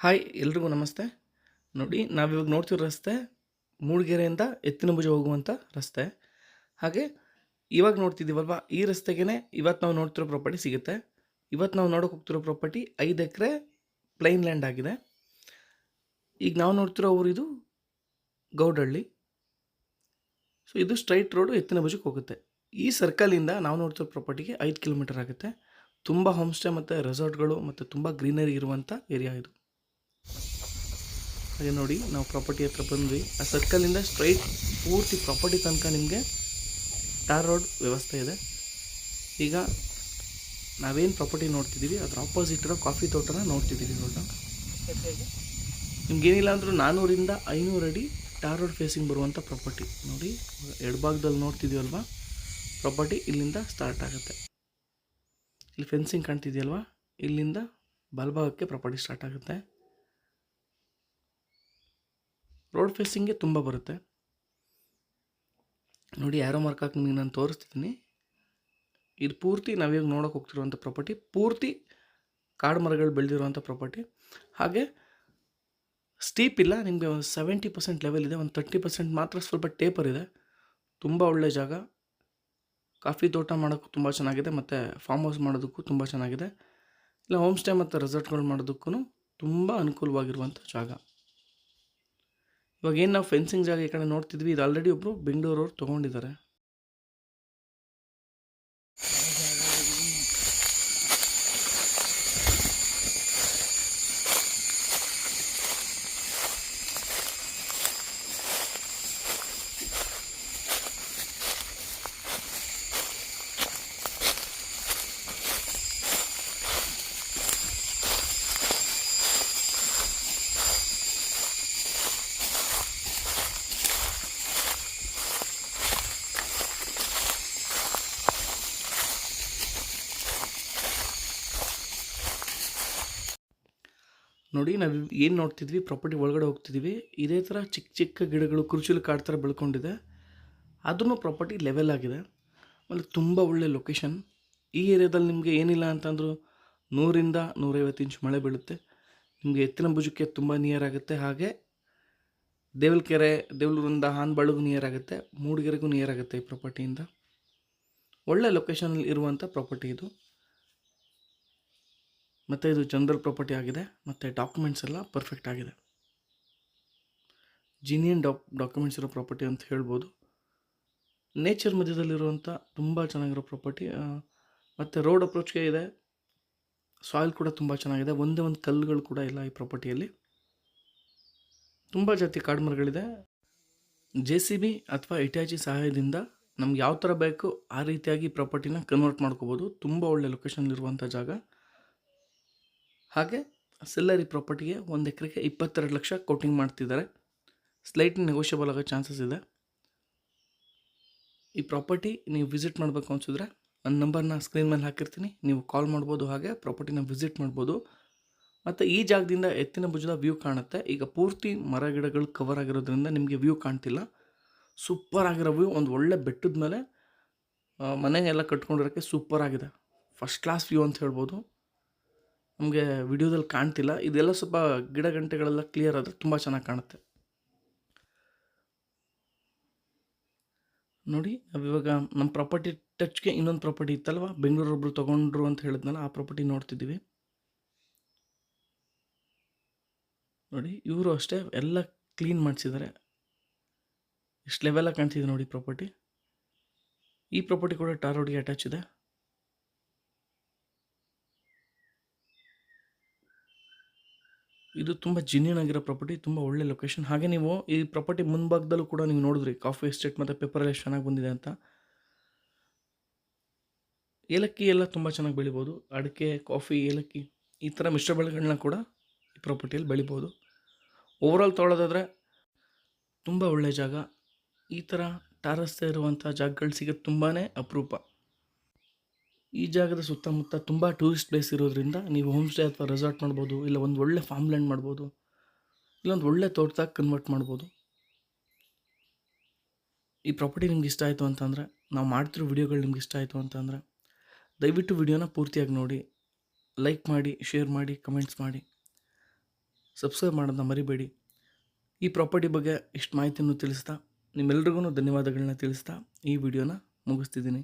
Hi, ಎಲ್ರಿಗೂ ನಮಸ್ತೆ. ನೋಡಿ, ನಾವಿವಾಗ ನೋಡ್ತಿರೋ ರಸ್ತೆ ಮೂಡಿಗೆರೆಯಿಂದ ಎತ್ತಿನಭುಜ ಹೋಗುವಂಥ ರಸ್ತೆ. ಹಾಗೆ, ಇವಾಗ ನೋಡ್ತಿದ್ದೀವಲ್ವ, ಈ ರಸ್ತೆಗೇ ಇವತ್ತು ನಾವು ನೋಡ್ತಿರೋ ಪ್ರಾಪರ್ಟಿ ಸಿಗುತ್ತೆ. ಇವತ್ತು ನಾವು ನೋಡೋಕೆ ಹೋಗ್ತಿರೋ ಪ್ರಾಪರ್ಟಿ ಐದು ಎಕರೆ ಪ್ಲೈನ್ ಲ್ಯಾಂಡ್ ಆಗಿದೆ. ಈಗ ನಾವು ನೋಡ್ತಿರೋ ಇದು ಗೌಡಹಳ್ಳಿ. ಸೊ ಇದು ಸ್ಟ್ರೈಟ್ ರೋಡು ಎತ್ತಿನ ಭುಜಕ್ಕೆ ಹೋಗುತ್ತೆ. ಈ ಸರ್ಕಲಿಂದ ನಾವು ನೋಡ್ತಿರೋ ಪ್ರಾಪರ್ಟಿಗೆ ಐದು ಕಿಲೋಮೀಟರ್ ಆಗುತ್ತೆ. ತುಂಬ ಹೋಮ್ ಸ್ಟೇ ಮತ್ತು ರೆಸಾರ್ಟ್ಗಳು ಮತ್ತು ತುಂಬ ಗ್ರೀನರಿ ಇರುವಂಥ ಏರಿಯಾ ಇದು. ಹಾಗೆ ನೋಡಿ, ನಾವು ಪ್ರಾಪರ್ಟಿ ಹತ್ರ ಬಂದ್ವಿ. ಆ ಸರ್ಕಲಿಂದ ಸ್ಟ್ರೈಟ್ ಪೂರ್ತಿ ಪ್ರಾಪರ್ಟಿ ತನಕ ನಿಮಗೆ ಟಾರ್ ರೋಡ್ ವ್ಯವಸ್ಥೆ ಇದೆ. ಈಗ ನಾವೇನು ಪ್ರಾಪರ್ಟಿ ನೋಡ್ತಿದ್ದೀವಿ ಅದ್ರ ಆಪೋಸಿಟ್ ಇರೋ ಕಾಫಿ ತೋಟನ ನೋಡ್ತಿದ್ದೀವಿ ಇವಾಗ ನಿಮ್ಗೇನಿಲ್ಲ ಅಂದರೂ ನಾನ್ನೂರಿಂದ ಐನೂರು ಅಡಿ ಟಾರ್ ರೋಡ್ ಫೇಸಿಂಗ್ ಬರುವಂಥ ಪ್ರಾಪರ್ಟಿ ನೋಡಿ ಎಡಭಾಗದಲ್ಲಿ ನೋಡ್ತಿದ್ದೀವಲ್ವಾ ಪ್ರಾಪರ್ಟಿ ಇಲ್ಲಿಂದ ಸ್ಟಾರ್ಟ್ ಆಗುತ್ತೆ. ಇಲ್ಲಿ ಫೆನ್ಸಿಂಗ್ ಕಾಣ್ತಿದೆಯಲ್ವಾ? ಇಲ್ಲಿಂದ ಬಲಭಾಗಕ್ಕೆ ಪ್ರಾಪರ್ಟಿ ಸ್ಟಾರ್ಟ್ ಆಗುತ್ತೆ. ರೋಡ್ ಫೇಸಿಂಗ್ಗೆ ತುಂಬ ಬರುತ್ತೆ. ನೋಡಿ ಯಾರೋ ಮಾರ್ಕ್ ಹಾಕಿ ನಿಮಗೆ ನಾನು ತೋರಿಸ್ತಿದ್ದೀನಿ. ಇದು ಪೂರ್ತಿ ನಾವೀಗ ನೋಡೋಕೆ ಹೋಗ್ತಿರುವಂಥ ಪ್ರಾಪರ್ಟಿ ಪೂರ್ತಿ ಕಾಡು ಮರಗಳು ಬೆಳೆದಿರುವಂಥ ಪ್ರಾಪರ್ಟಿ ಹಾಗೆ ಸ್ಟೀಪ್ ಇಲ್ಲ, ನಿಮಗೆ ಒಂದು ಸೆವೆಂಟಿ ಪರ್ಸೆಂಟ್ ಲೆವೆಲ್ ಇದೆ, ಒಂದು ತರ್ಟಿ ಪರ್ಸೆಂಟ್ ಮಾತ್ರ ಸ್ವಲ್ಪ ಟೇಪರ್ ಇದೆ. ತುಂಬ ಒಳ್ಳೆಯ ಜಾಗ. ಕಾಫಿ ತೋಟ ಮಾಡೋಕ್ಕೂ ತುಂಬ ಚೆನ್ನಾಗಿದೆ, ಮತ್ತು ಫಾರ್ಮ್ ಹೌಸ್ ಮಾಡೋದಕ್ಕೂ ತುಂಬ ಚೆನ್ನಾಗಿದೆ. ಇಲ್ಲ ಹೋಮ್ ಸ್ಟೇ ಮತ್ತು ರೆಸಾರ್ಟ್ಗಳು ಮಾಡೋದಕ್ಕೂ ತುಂಬ ಅನುಕೂಲವಾಗಿರುವಂಥ ಜಾಗ. ಇವಾಗ ಏನು ನಾವು ಫೆನ್ಸಿಂಗ್ ಜಾಗ ಈ ಕಡೆ ನೋಡ್ತಿದ್ವಿ ಇದು ಆಲ್ರೆಡಿ ಒಬ್ಬರು ಬೆಂಗಳೂರವ್ರು ತೊಗೊಂಡಿದ್ದಾರೆ. ನೋಡಿ, ನಾವು ಏನು ನೋಡ್ತಿದ್ವಿ? ಪ್ರಾಪರ್ಟಿ ಒಳಗಡೆ ಹೋಗ್ತಿದ್ವಿ. ಇದೇ ಥರ ಚಿಕ್ಕ ಚಿಕ್ಕ ಗಿಡಗಳು ಕುರುಚಲು ಕಾಡು ಥರ ಬೆಳ್ಕೊಂಡಿದೆ. ಅದನ್ನು ಪ್ರಾಪರ್ಟಿ ಲೆವೆಲ್ ಆಗಿದೆ. ಆಮೇಲೆ ತುಂಬ ಒಳ್ಳೆ ಲೊಕೇಶನ್ ಈ ಏರಿಯಾದಲ್ಲಿ ನಿಮಗೆ ಏನಿಲ್ಲ ಅಂತಂದರೂ ನೂರಿಂದ ನೂರೈವತ್ತು ಇಂಚ್ ಮಳೆ ಬೀಳುತ್ತೆ. ನಿಮಗೆ ಎತ್ತಿನ ಭುಜಕ್ಕೆ ತುಂಬ ನಿಯರ್ ಆಗುತ್ತೆ. ಹಾಗೆ ದೇವಲ್ಕೆರೆ, ದೇವಲೂರಿಂದ ಹಾನ್ಬಾಳಿಗೂ ನಿಯರ್ ಆಗುತ್ತೆ. ಮೂಡಿಗೆರೆಗೂ ನಿಯರ್ ಆಗುತ್ತೆ ಈ ಪ್ರಾಪರ್ಟಿಯಿಂದ ಒಳ್ಳೆ ಲೊಕೇಶನಲ್ಲಿ ಇರುವಂಥ ಪ್ರಾಪರ್ಟಿ ಇದು. ಮತ್ತು ಇದು ಜನರಲ್ ಪ್ರಾಪರ್ಟಿ ಆಗಿದೆ, ಮತ್ತು ಡಾಕ್ಯುಮೆಂಟ್ಸ್ ಎಲ್ಲ ಪರ್ಫೆಕ್ಟ್ ಆಗಿದೆ. ಜಿನಿಯನ್ ಡಾಕ್ ಡಾಕ್ಯುಮೆಂಟ್ಸ್ ಇರೋ ಪ್ರಾಪರ್ಟಿ ಅಂತ ಹೇಳ್ಬೋದು. ನೇಚರ್ ಮಧ್ಯದಲ್ಲಿರುವಂಥ ತುಂಬ ಚೆನ್ನಾಗಿರೋ ಪ್ರಾಪರ್ಟಿ ಮತ್ತು ರೋಡ್ ಅಪ್ರೋಚ್ಗೆ ಇದೆ. ಸಾಯಿಲ್ ಕೂಡ ತುಂಬ ಚೆನ್ನಾಗಿದೆ. ಒಂದೇ ಒಂದು ಕಲ್ಲುಗಳು ಕೂಡ ಇಲ್ಲ ಈ ಪ್ರಾಪರ್ಟಿಯಲ್ಲಿ ತುಂಬ ಜಾತಿ ಕಾಡು ಮರಗಳಿದೆ. ಜೆ ಸಿ ಬಿ ಅಥವಾ ಇಟ್ಯಾಚಿ ಸಹಾಯದಿಂದ ನಮ್ಗೆ ಯಾವ ಥರ ಬೇಕು ಆ ರೀತಿಯಾಗಿ ಪ್ರಾಪರ್ಟಿನ ಕನ್ವರ್ಟ್ ಮಾಡ್ಕೋಬೋದು. ತುಂಬ ಒಳ್ಳೆ ಲೊಕೇಶನ್ ಇರುವಂಥ ಜಾಗ. ಹಾಗೆ ಸೆಲ್ಲರಿ ಪ್ರಾಪರ್ಟಿಗೆ ಒಂದು ಎಕರೆಗೆ ಇಪ್ಪತ್ತೆರಡು ಲಕ್ಷ ಕೋಟಿಂಗ್ ಮಾಡ್ತಿದ್ದಾರೆ. ಸ್ಲೈಟ್ ನೆಗೋಷಿಯಬಲ್ ಆಗೋ ಚಾನ್ಸಸ್ ಇದೆ. ಈ ಪ್ರಾಪರ್ಟಿ ನೀವು ವಿಸಿಟ್ ಮಾಡಬೇಕು ಅನಿಸಿದ್ರೆ ನನ್ನ ನಂಬರ್ನ ಸ್ಕ್ರೀನ್ ಮೇಲೆ ಹಾಕಿರ್ತೀನಿ. ನೀವು ಕಾಲ್ ಮಾಡ್ಬೋದು ಹಾಗೆ ಪ್ರಾಪರ್ಟಿನ ವಿಸಿಟ್ ಮಾಡ್ಬೋದು. ಮತ್ತು ಈ ಜಾಗದಿಂದ ಎತ್ತಿನ ಭುಜದ ವ್ಯೂ ಕಾಣುತ್ತೆ. ಈಗ ಪೂರ್ತಿ ಮರ ಗಿಡಗಳು ಕವರ್ ಆಗಿರೋದ್ರಿಂದ ನಿಮಗೆ ವ್ಯೂ ಕಾಣ್ತಿಲ್ಲ. ಸೂಪರ್ ಆಗಿರೋ ವ್ಯೂ ಒಂದು ಒಳ್ಳೆ ಬೆಟ್ಟದ ಮೇಲೆ ಮನೆಗೆಲ್ಲ ಕಟ್ಕೊಂಡಿರೋಕ್ಕೆ ಸೂಪರ್ ಆಗಿದೆ. ಫಸ್ಟ್ ಕ್ಲಾಸ್ ವ್ಯೂ ಅಂತ ಹೇಳ್ಬೋದು. ನಮಗೆ ವಿಡಿಯೋದಲ್ಲಿ ಕಾಣ್ತಿಲ್ಲ. ಇದೆಲ್ಲ ಸ್ವಲ್ಪ ಗಿಡ ಗಂಟೆಗಳೆಲ್ಲ ಕ್ಲಿಯರ್ ಆದರೆ ತುಂಬ ಚೆನ್ನಾಗಿ ಕಾಣುತ್ತೆ. ನೋಡಿ ನಾವಿವಾಗ ನಮ್ಮ ಪ್ರಾಪರ್ಟಿ ಟಚ್ಗೆ ಇನ್ನೊಂದು ಪ್ರಾಪರ್ಟಿ ಇತ್ತಲ್ವ? ಬೆಂಗಳೂರೊಬ್ರು ತೊಗೊಂಡ್ರು ಅಂತ ಹೇಳಿದ್ನಲ್ಲ, ಆ ಪ್ರಾಪರ್ಟಿ ನೋಡ್ತಿದ್ದೀವಿ. ನೋಡಿ, ಇವರು ಅಷ್ಟೇ ಎಲ್ಲ ಕ್ಲೀನ್ ಮಾಡಿಸಿದ್ದಾರೆ. ಎಷ್ಟು ಲೆವೆಲ್ಲ ಕಾಣ್ತಿದೆ ನೋಡಿ ಪ್ರಾಪರ್ಟಿ ಈ ಪ್ರಾಪರ್ಟಿ ಕೂಡ ಟಾರ್ ಅಟ್ಯಾಚ್ ಇದೆ. ಇದು ತುಂಬ ಜಿನ್ಯನ್ ಆಗಿರೋ ಪ್ರಾಪರ್ಟಿ ತುಂಬ ಒಳ್ಳೆ ಲೊಕೇಶನ್ ಹಾಗೆ ನೀವು ಈ ಪ್ರಾಪರ್ಟಿ ಮುಂಭಾಗದಲ್ಲೂ ಕೂಡ ನೀವು ನೋಡಿದ್ರಿ ಕಾಫಿ ಎಸ್ಟೇಟ್ ಮತ್ತು ಪೇಪರ್ ಎಷ್ಟು ಚೆನ್ನಾಗಿ ಬಂದಿದೆ ಅಂತ. ಏಲಕ್ಕಿ ಎಲ್ಲ ತುಂಬ ಚೆನ್ನಾಗಿ ಬೆಳಿಬೋದು. ಅಡಿಕೆ ಕಾಫಿ ಏಲಕ್ಕಿ, ಈ ಥರ ಮಿಶ್ರ ಬೆಳೆಗಳನ್ನ ಕೂಡ ಈ ಪ್ರಾಪರ್ಟಿಯಲ್ಲಿ ಬೆಳಿಬೋದು. ಓವರಾಲ್ ತೊಗೊಳೋದಾದರೆ ತುಂಬ ಒಳ್ಳೆಯ ಜಾಗ. ಈ ಥರ ಟಾರಸ್ತೆ ಇರುವಂಥ ಜಾಗಗಳು ಸಿಗೋದು ತುಂಬಾ ಅಪರೂಪ. ಈ ಜಾಗದ ಸುತ್ತಮುತ್ತ ತುಂಬ ಟೂರಿಸ್ಟ್ ಪ್ಲೇಸ್ ಇರೋದ್ರಿಂದ ನೀವು ಹೋಮ್ ಸ್ಟೇ ಅಥವಾ ರೆಸಾರ್ಟ್ ಮಾಡ್ಬೋದು, ಇಲ್ಲ ಒಂದು ಒಳ್ಳೆ ಫಾರ್ಮ್ ಲ್ಯಾಂಡ್ ಮಾಡ್ಬೋದು, ಇಲ್ಲ ಒಂದು ಒಳ್ಳೆ ತೋಟದಾಗ ಕನ್ವರ್ಟ್ ಮಾಡ್ಬೋದು. ಈ ಪ್ರಾಪರ್ಟಿ ನಿಮ್ಗೆ ಇಷ್ಟ ಆಯಿತು ಅಂತಂದರೆ, ನಾವು ಮಾಡ್ತಿರೋ ವಿಡಿಯೋಗಳು ನಿಮ್ಗೆ ಇಷ್ಟ ಆಯಿತು ಅಂತಂದರೆ, ದಯವಿಟ್ಟು ವಿಡಿಯೋನ ಪೂರ್ತಿಯಾಗಿ ನೋಡಿ ಲೈಕ್ ಮಾಡಿ ಶೇರ್ ಮಾಡಿ ಕಮೆಂಟ್ಸ್ ಮಾಡಿ. ಸಬ್ಸ್ಕ್ರೈಬ್ ಮಾಡೋದನ್ನ ಮರಿಬೇಡಿ. ಈ ಪ್ರಾಪರ್ಟಿ ಬಗ್ಗೆ ಇಷ್ಟು ಮಾಹಿತಿಯನ್ನು ತಿಳಿಸ್ತಾ, ನಿಮ್ಮೆಲ್ರಿಗೂ ಧನ್ಯವಾದಗಳನ್ನ ತಿಳಿಸ್ತಾ, ಈ ವಿಡಿಯೋನ ಮುಗಿಸ್ತಿದ್ದೀನಿ.